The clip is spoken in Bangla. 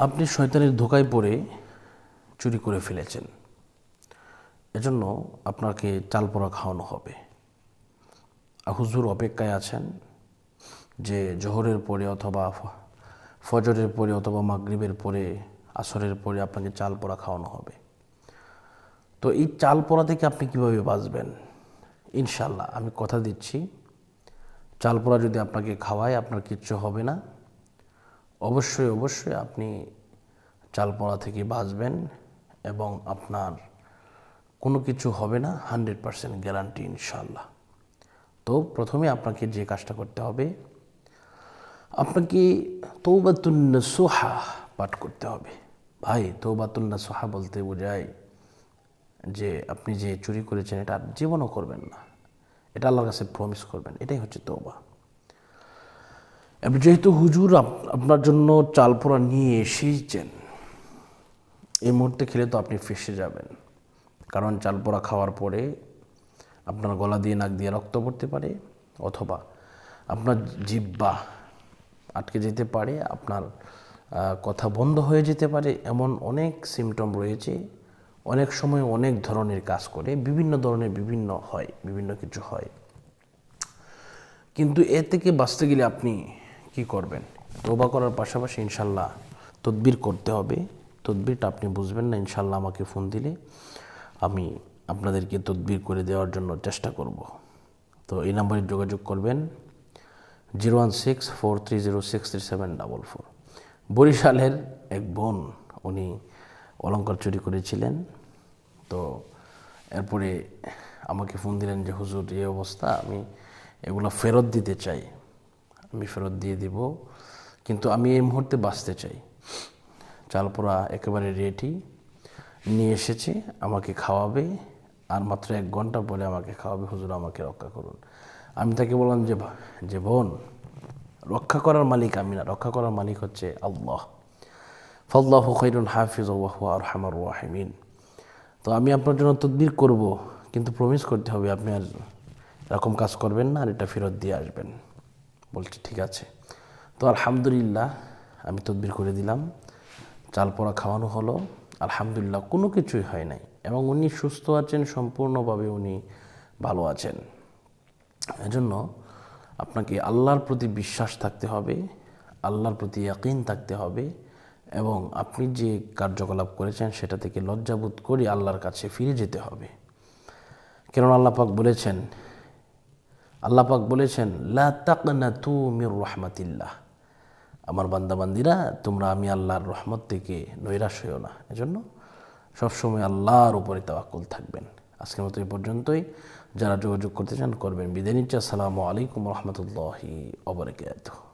আপনি শয়তানের ধোকায় পড়ে চুরি করে ফেলেছেন। এজন্য আপনাকে চাল পোড়া খাওয়ানো হবে। হুজুর অপেক্ষায় আছেন যে জোহরের পরে অথবা ফজরের পরে অথবা মাগরিবের পরে, আসরের পরে আপনাকে চাল পোড়া খাওয়ানো হবে। তো এই চাল পোড়া থেকে আপনি কীভাবে বাঁচবেন? ইনশাল্লাহ আমি কথা দিচ্ছি। চাল পোড়া যদি আপনাকে খাওয়ায়, আপনার কিচ্ছু হবে না। অবশ্যই অবশ্যই আপনি চাল পোড়া থেকে বাঁচবেন এবং আপনার কোনো কিছু হবে না, হান্ড্রেড পারসেন্ট গ্যারান্টি ইনশাল্লাহ তো প্রথমে আপনাকে যে কাজটা করতে হবে, আপনাকে তৌবাতুন্না সোহা পাঠ করতে হবে। ভাই তৌবাতুন্না সোহা বলতে বোঝায় যে আপনি যে চুরি করেছেন, এটা জীবনও করবেন না। এটা আল্লাহর কাছে প্রমিস করবেন, এটাই হচ্ছে তৌবা এবার যেহেতু হুজুর, আপ- আপনার জন্য চাল পোড়া নিয়ে এসেইছেন, এই মুহূর্তে খেলে তো আপনি ফেসে যাবেন। কারণ চাল পোড়া খাওয়ার পরে আপনার গলা দিয়ে, নাক দিয়ে রক্ত পড়তে পারে অথবা আপনার জিব্বা আটকে যেতে পারে, আপনার কথা বন্ধ হয়ে যেতে পারে এমন অনেক সিমটম রয়েছে। অনেক সময় অনেক ধরনের কাজ করে, বিভিন্ন ধরনের বিভিন্ন হয়, বিভিন্ন কিছু হয়। কিন্তু এ থেকে বাঁচতে গেলে আপনি কি করবেন? তোবা করার পাশাপাশি ইনশাল্লাহ তদবির করতে হবে। তদবিরটা আপনি বুঝবেন না, ইনশাল্লাহ আমাকে ফোন দিলে আমি আপনাদেরকে তদবির করে দেওয়ার জন্য চেষ্টা করব। তো এই নাম্বারে যোগাযোগ করবেন zero one six four three zero six three seven double four. বরিশালের এক বোন, উনি অলঙ্কার চুরি করেছিলেন। তো এরপরে আমাকে ফোন দিলেন যে, হুজুর, এই অবস্থা, আমি এগুলো ফেরত দিতে চাই। আমি ফেরত দিয়ে দিব। কিন্তু আমি এই মুহূর্তে বাঁচতে চাই। চালপোড়া একেবারে রেডি নিয়ে এসেছে, আমাকে খাওয়াবে, আর মাত্র এক ঘণ্টা পরে আমাকে খাওয়াবে, হুজুর আমাকে রক্ষা করুন। আমি তাকে বললাম যে যে বোন, রক্ষা করার মালিক আমি না, রক্ষা করার মালিক হচ্ছে আল্লাহ। ফল্লাহ খৈরুন হাফিজ আর হামার রাহিমিন। তো আমি আপনার জন্য তদবির করব, কিন্তু প্রমিস করতে হবে আপনি আর এরকম কাজ করবেন না, আর এটা ফেরত দিয়ে আসবেন। বলছি, ঠিক আছে। তো আলহামদুলিল্লাহ আমি তদবির করে দিলাম। চাল পোড়া খাওয়ানো হলো। আলহামদুলিল্লাহ কোনো কিছুই হয় নাই এবং উনি সুস্থ আছেন, সম্পূর্ণভাবে উনি ভালো আছেন। এজন্য আপনাকে আল্লাহর প্রতি বিশ্বাস থাকতে হবে, আল্লাহর প্রতি ইয়াকিন থাকতে হবে এবং আপনি যে কার্যকলাপ করেছেন সেটা থেকে লজ্জাবোধ করে আল্লাহর কাছে ফিরে যেতে হবে। কেননা আল্লাহ পাক বলেছেন আল্লাহ পাক বলেছেন, লা তাকনা তু মির রহমাতিল্লাহ। আমার বান্দাবান্দিরা, তোমরা আমি আল্লাহর রহমত থেকে নৈরাশ হইও না। এজন্য সবসময় আল্লাহর উপরে তাওয়াক্কুল থাকবেন। আজকের মতো এই পর্যন্তই। যারা যোগাযোগ করতে চান, করবেন। বিদায় নিচ্ছে। আসসালামু আলাইকুম রহমতুল্লাহি অবরকাত